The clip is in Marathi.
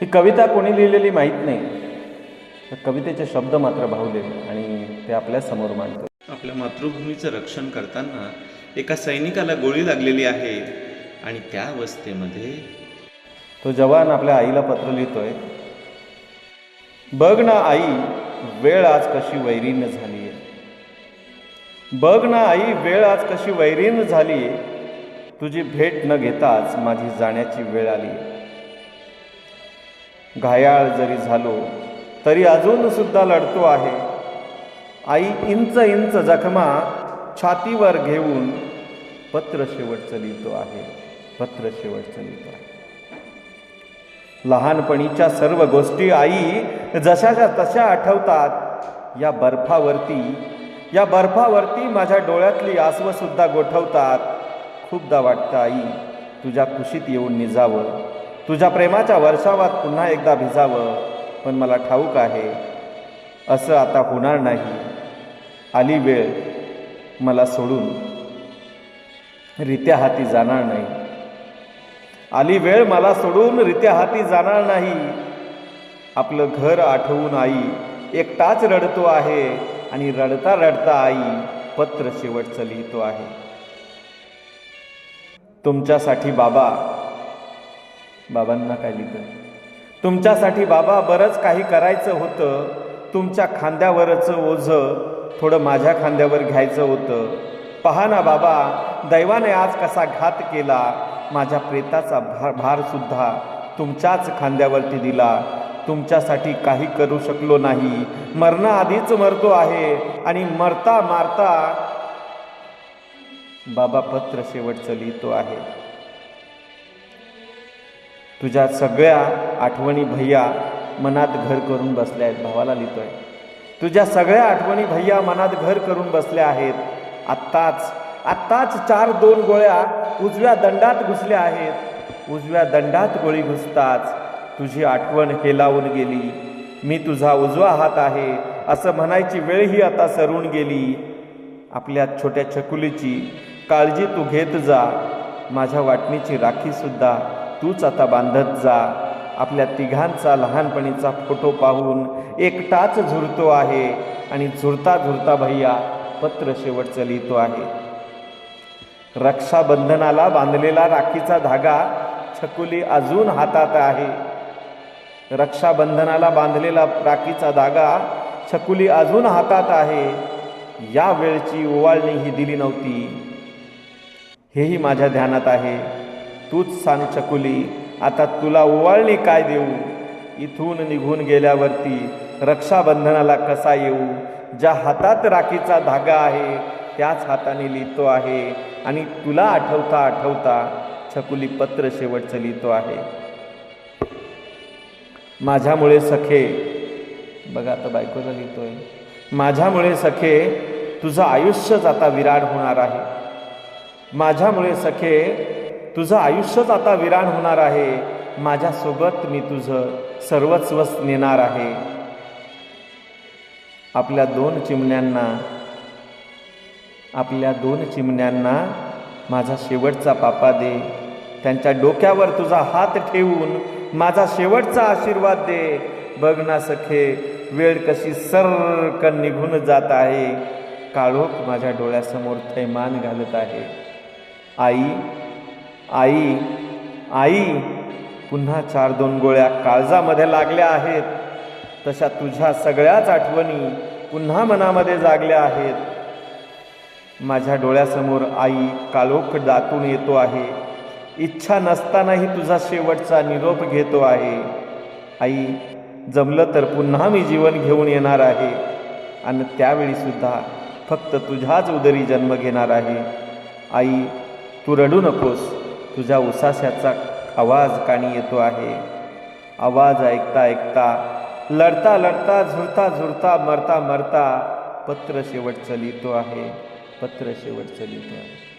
ही कविता कोणी लिहिलेली माहीत नाही. तर कवितेचे शब्द मात्र भावले आणि ते आपल्यासमोर मांडतो आपल्या मातृभूमीचं रक्षण करताना एका सैनिकाला गोळी लागलेली आहे आणि त्या अवस्थेमध्ये तो जवान आपल्या आईला पत्र लिहितोय बघ ना आई वेळ आज कशी वैरीन झाली आहे बघ ना आई वेळ आज कशी वैरीन झाली तुझी भेट न घेताच माझी जाण्याची वेळ आली घायाळ जरी झालो तरी अजूनसुद्धा लढतो आहे. आई इंच इंच जखमा छातीवर घेऊन पत्र शेवटचं लिहितो आहे पत्र शेवटचं लिहितो आहे. लहानपणीच्या सर्व गोष्टी आई जशाच्या तशा आठवतात या बर्फावरती या बर्फावरती माझ्या डोळ्यातली आसवसुद्धा गोठवतात. खूपदा वाटतं आई तुझ्या कुशीत येऊन निजावं. तुझ्या प्रेमाच्या वर्षावात पुन्हा एकदा भिजावं पण मला ठाऊक आहे असं आता होणार नाही. आली वेळ मला सोडून. रित्या हाती जाणार नाही. आली वेळ मला सोडून रित्या हाती जाणार नाही. आपलं घर आठवून आई एकटाच रडतो आहे आणि रडता रडता आई पत्र शेवटचं लिहितो आहे. तुमच्यासाठी बाबा बाबांना काय लिहितं? तुमच्यासाठी बाबा बरंच काही करायचं होतं. तुमच्या खांद्यावरचं ओझं थोडं माझ्या खांद्यावर घ्यायचं होतं. पहा ना बाबा दैवाने आज कसा घात केला. माझ्या प्रेताचा भार भारसुद्धा तुमच्याच खांद्यावरती दिला. तुमच्यासाठी काही करू शकलो नाही. मरणाआधीच मरतो आहे. आणि मरता मारता बाबा पत्र शेवटचं लिहितो आहे. तुझ्या सगळ्या आठवणी भैया मनात घर करून बसल्या आहेत भावाला लिहितोय. तुझ्या सगळ्या आठवणी भैया मनात घर करून बसल्या आहेत. आत्ताच आत्ताच चार दोन गोळ्या उजव्या दंडात घुसल्या आहेत. उजव्या दंडात गोळी घुसताच तुझी आठवण हेलावून गेली. मी तुझा उजवा हात आहे असं म्हणायची वेळही आता सरून गेली. आपल्या छोट्या छकुलीची काळजी तू घेत जा. माझ्या वाटणीची राखीसुद्धा तूच आता बांधत जा. आपल्या तिघांचा लहानपणीचा फोटो पाहून एकटाच झुरतो आहे आणि झुरता झुरता भैया पत्र शेवटचं लिहितो आहे. रक्षाबंधनाला बांधलेला राखीचा धागा छकुली अजून हातात आहे. रक्षाबंधनाला बांधलेला राखीचा धागा छकुली अजून हातात आहे. या वेळची ओवाळणी ही दिली नव्हती. हेही माझ्या ध्यानात आहे. तूच सांग चकुली आता तुला ओवाळणी काय देऊ? इथून निघून गेल्यावरती रक्षाबंधनाला कसा येऊ? ज्या हातात राखीचा धागा आहे त्याच हाताने लिहितो आहे. आणि तुला आठवता आठवता छकुली पत्र शेवटचं लिहितो आहे. माझ्यामुळे सखे बघा आता बायकोला लिहितोय. माझ्यामुळे सखे तुझं आयुष्यच आता विराट होणार आहे. माझ्यामुळे सखे तुझं आयुष्यच आता विराण होणार आहे. माझ्यासोबत मी तुझं सर्वस्व नेणार आहे. आपल्या दोन चिमण्यांना आपल्या दोन चिमण्यांना माझा शेवटचा पापा दे. त्यांच्या डोक्यावर तुझा हात ठेवून माझा शेवटचा आशीर्वाद दे. बघ ना सखे वेळ कशी सरकन निघून जात आहे. काळोख माझ्या डोळ्यासमोर थैमान घालत आहे. आई आई आई पुन्हा चार दोन गोळ्या काळजामध्ये लागल्या आहेत. तशा तुझ्या सगळ्याच आठवणी पुन्हा मनामध्ये जागल्या आहेत. माझ्या डोळ्यासमोर आई कालोख दातून येतो आहे. इच्छा नसतानाही तुझा शेवटचा निरोप घेतो आहे. आई जमलं तर पुन्हा मी जीवन घेऊन येणार आहे. आणि त्यावेळीसुद्धा फक्त तुझ्याच उदरी जन्म घेणार आहे. आई तू रडू नकोस. तुझ्या उसाशाचा आवाज काणी येतो आहे. आवाज ऐकता ऐकता लढता लढता झुरता झुरता मरता मरता पत्र शेवटचं लिहितो आहे. पत्र शेवटचं लिहितो आहे.